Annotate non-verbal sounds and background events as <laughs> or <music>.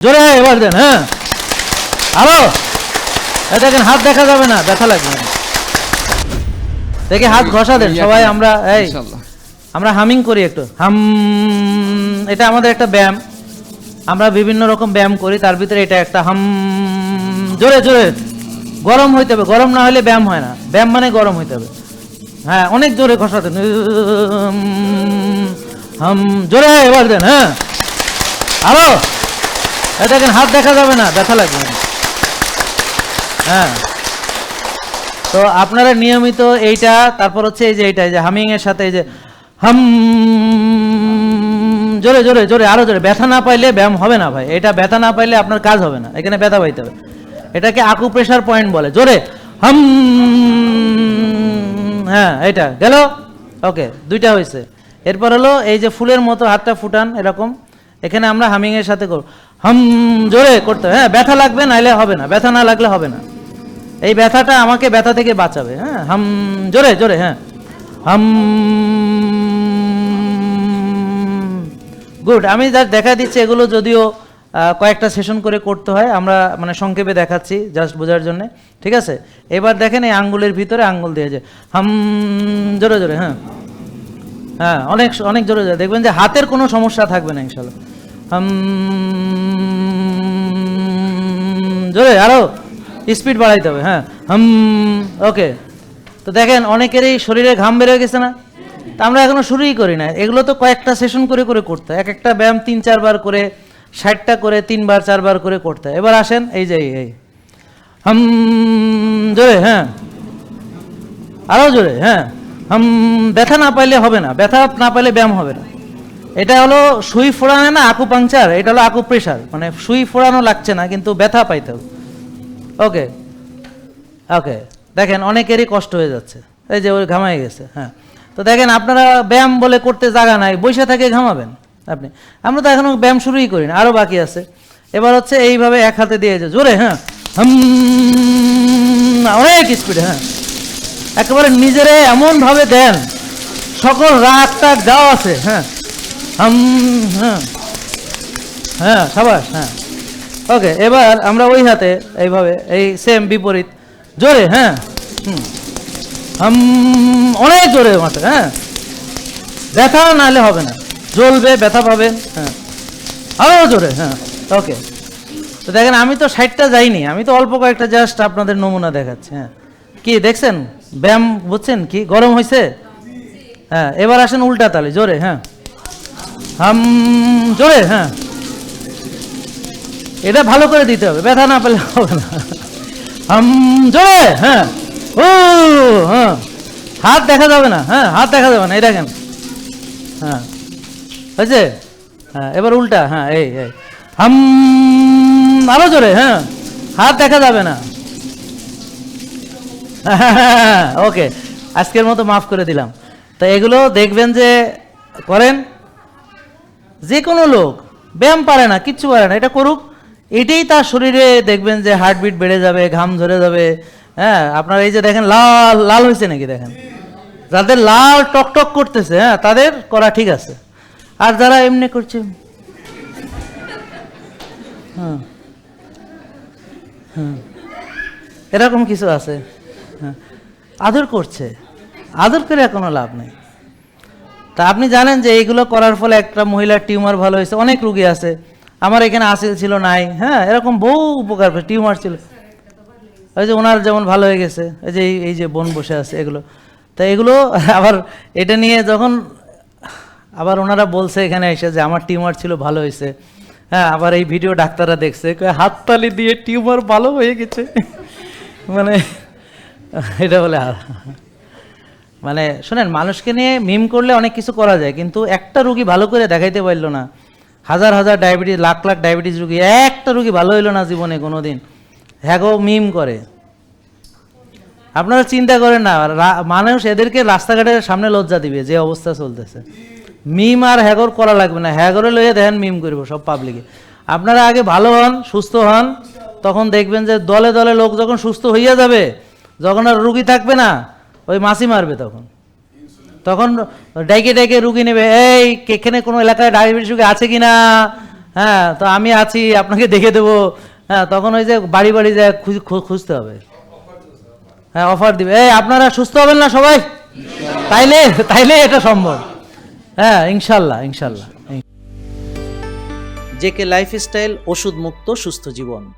জোরে এবার দেন হ্যাঁ। আরও। দেখেন হাত দেখা যাবে না ব্যথা লাগবে। না। দেখে হাত ঘষা দেন সবাই আমরা এই আমরা হামিং করি একটু। হাম এটা আমাদের একটা ব্যায়াম। আমরা বিভিন্ন রকম ব্যায়াম করি তার ভিতরে এটা একটা হাম। জোরে জোরে। গরম হইতে হবে গরম না হলে ব্যায়াম হয় না। ব্যায়াম মানে গরম হইতে হবে। হ্যাঁ অনেক জোরে ঘষাতে হাম জোরে এবার দেন হ্যাঁ। আরও। দেখেন, হাত দেখা যাবে না, ব্যথা লাগবে। হ্যাঁ। তো আপনারা নিয়মিত এইটা, তারপর হচ্ছে এই যে এইটা, এই যে হামিং এর সাথে এই যে হাম, জোরে জোরে জোরে, আরও জোরে। ব্যথা না পাইলে ব্যায়াম হবে না ভাই। এটা ব্যথা না পাইলে আপনার কাজ হবে না। এখানে ব্যথা পাইতে হবে। এটাকে আকু প্রেশার পয়েন্ট বলে। জোরে, হাম হ্যাঁ এটা গেল? ওকে, দুইটা হয়েছে। এরপর হলো এই যে ফুলের মতো হাতটা ফুটান, এরকম। এখানে আমরা হামিং এর সাথে করব। হাম জোরে করতে হ্যাঁ ব্যথা লাগবে নাইলে হবে না, ব্যথা না লাগলে হবে না। এই ব্যথাটা আমাকে ব্যথা থেকে বাঁচাবে। হ্যাঁ হাম জোরে জোরে হ্যাঁ। হাম গুড, আমি যা দেখা দিচ্ছি এগুলো যদিও কয়েকটা সেশন করে করতে হয়, আমরা মানে সংক্ষেপে দেখাচ্ছি, জাস্ট বোঝার জন্য। ঠিক আছে? এবার দেখেন এই আঙ্গুলের ভিতরে আঙ্গুল দিয়ে যে হাম জোরে জোরে হ্যাঁ। হ্যাঁ অনেক অনেক জোরে জোরে। দেখবেন যে হাতের কোনো সমস্যা থাকবে না, ইনশাল্লাহ। হাম জোরে আরও। স্পিড বাড়াইতে হবে হ্যাঁ। হাম ওকে। তো দেখেন অনেকেরই শরীরে ঘাম হয়ে গেছে না। তা আমরা এখনও শুরুই করি না এগুলো তো কয়েকটা সেশন করে করে করতে। এক একটা ব্যায়াম তিন চারবার করে ষাটটা করে তিনবার চারবার করে করতে। এবার আসেন এই যে এই, হাম জোরে হ্যাঁ। আরও জোরে হ্যাঁ। হাম ব্যথা না পাইলে হবে না। ব্যথা না পাইলে ব্যায়াম হবে না। এটা হলো সুই ফোড়ানো না আকু পাংচার এটা হলো আকু প্রেশার মানে সুই ফোড়ানো লাগছে না, কিন্তু ব্যথা পাইতে ওকে ওকে, দেখেন অনেকেরই কষ্ট হয়ে যাচ্ছে। এই যে ওই ঘামাই গেছে হ্যাঁ। তো দেখেন আপনারা ব্যায়াম বলে করতে জায়গা নাই, বসে থেকে ঘামাবেন আপনি। আমরা তো এখনও ব্যায়াম শুরুই করি না আরও বাকি আছে। এবার হচ্ছে এইভাবে এক হাতে দিয়ে যে জোরে হ্যাঁ। অনেক স্পিডে হ্যাঁ। একেবারে নিজেরে এমনভাবে দেন, সকল রাগ টাগ যাও আছে হ্যাঁ। হাম হ্যাঁ। হ্যাঁ সাবাস হ্যাঁ। ওকে, এবার আমরা ওই হাতে এইভাবে, এই সেম বিপরীত। জোরে হ্যাঁ। হুম। হাম অনেক জোরে মাঠে হ্যাঁ। ব্যথা নাহলে হবে না। জ্বলবে, ব্যথা পাবেন হ্যাঁ। আরও জোরে হ্যাঁ। ওকে। তো দেখেন, আমি তো ষাটটা যাইনি, আমি তো অল্প কয়েকটা জাস্ট আপনাদের নমুনা দেখাচ্ছি হ্যাঁ। কি, দেখছেন? ব্যায়াম বুঝছেন কি? গরম হয়েছে হ্যাঁ এবার আসেন উল্টা তালে, জোরে হ্যাঁ। হাম, জোরে হ্যাঁ। এটা ভালো করে দিতে হবে, ব্যথা না পেলে হবে না। হাম, জোরে হ্যাঁ। ও হ্যাঁ। হাত দেখা যাবে না হ্যাঁ হাত দেখা যাবে না, এই দেখেন। হ্যাঁ হয়েছে? হ্যাঁ এবার উল্টা হ্যাঁ এই এই। হাম, আরও জোরে হ্যাঁ। হাত দেখা যাবে না। <laughs> ওকে, আজকের মতো মাফ করে দিলাম। তো এগুলো দেখবেন যে করেন যে কোনো লোক, ব্যায়াম পারে না, কিচ্ছু পারে না, এটা করুক। এটাই তার শরীরে দেখবেন যে হার্টবিট বেড়ে যাবে, ঘাম ধরে যাবে। হ্যাঁ আপনার এই যে দেখেন, লাল লাল হয়েছে নাকি দেখেন? যাদের লাল টক টক করতেছে হ্যাঁ তাদের করা ঠিক আছে। আর যারা এমনি করছে হ্যাঁ হ্যাঁ এরকম কিছু আছে হ্যাঁ আদর করছে। আদর করে কোনো লাভ নেই। তা আপনি জানেন যে এইগুলো করার ফলে একটা মহিলার টিউমার ভালো হয়েছে, অনেক রুগী আছে। আমার এখানে আসিল ছিল নাই হ্যাঁ এরকম বহু উপকার টিউমার ছিল। ওই যে ওনার যেমন ভালো হয়ে গেছে, এই যে এই- যে বোন বসে আছে, এগুলো। তা এগুলো <laughs> আবার এটা নিয়ে যখন আবার ওনারা বলছে এখানে এসে যে আমার টিউমার ছিল, ভালো হয়েছে। হ্যাঁ আবার এই ভিডিও ডাক্তাররা দেখছে হাততালি দিয়ে টিউমার ভালো হয়ে গেছে। <laughs> মানে এটা বলে মানে শোনেন, মানুষকে নিয়ে মিম করলে অনেক কিছু করা যায়, কিন্তু একটা রুগী ভালো করে দেখাইতে পারল না। হাজার হাজার ডায়াবেটিস লাখ লাখ ডায়াবেটিস রুগী, একটা রুগী ভালো হইল না জীবনে কোনোদিন। হ্যাগো মিম করে। আপনারা চিন্তা করেন না মানুষ এদেরকে রাস্তাঘাটের সামনে লজ্জা দিবে, যে অবস্থা চলতেছে। মিম আর হ্যাগর করা লাগবে না, হ্যাগরে লইয়ে দেখেন মিম করব সব পাবলিকে আপনারা আগে ভালো হন, সুস্থ হন, তখন দেখবেন যে দলে দলে লোক যখন সুস্থ হইয়া যাবে, যখন আর রুগী থাকবে না ওই মাসি মারবে তখন। তখন ডাইকে ডাইকে রুগী নেবে, এই এখানে কোনো এলাকায় ডায়াবেটিস রুগী আছে কি না? হ্যাঁ তো আমি আছি, আপনাকে দেখে দেবো। হ্যাঁ তখন ওই যে বাড়ি বাড়ি যায় খুঁজ- খুঁজতে হবে। হ্যাঁ অফার দিবে, এই, আপনারা সুস্থ হবেন না সবাই? তাইলে তাইলে এটা সম্ভব। হ্যাঁ ইনশাল্লাহ ইনশাল্লাহ। জেকে লাইফস্টাইল ওষুধ মুক্ত সুস্থ জীবন।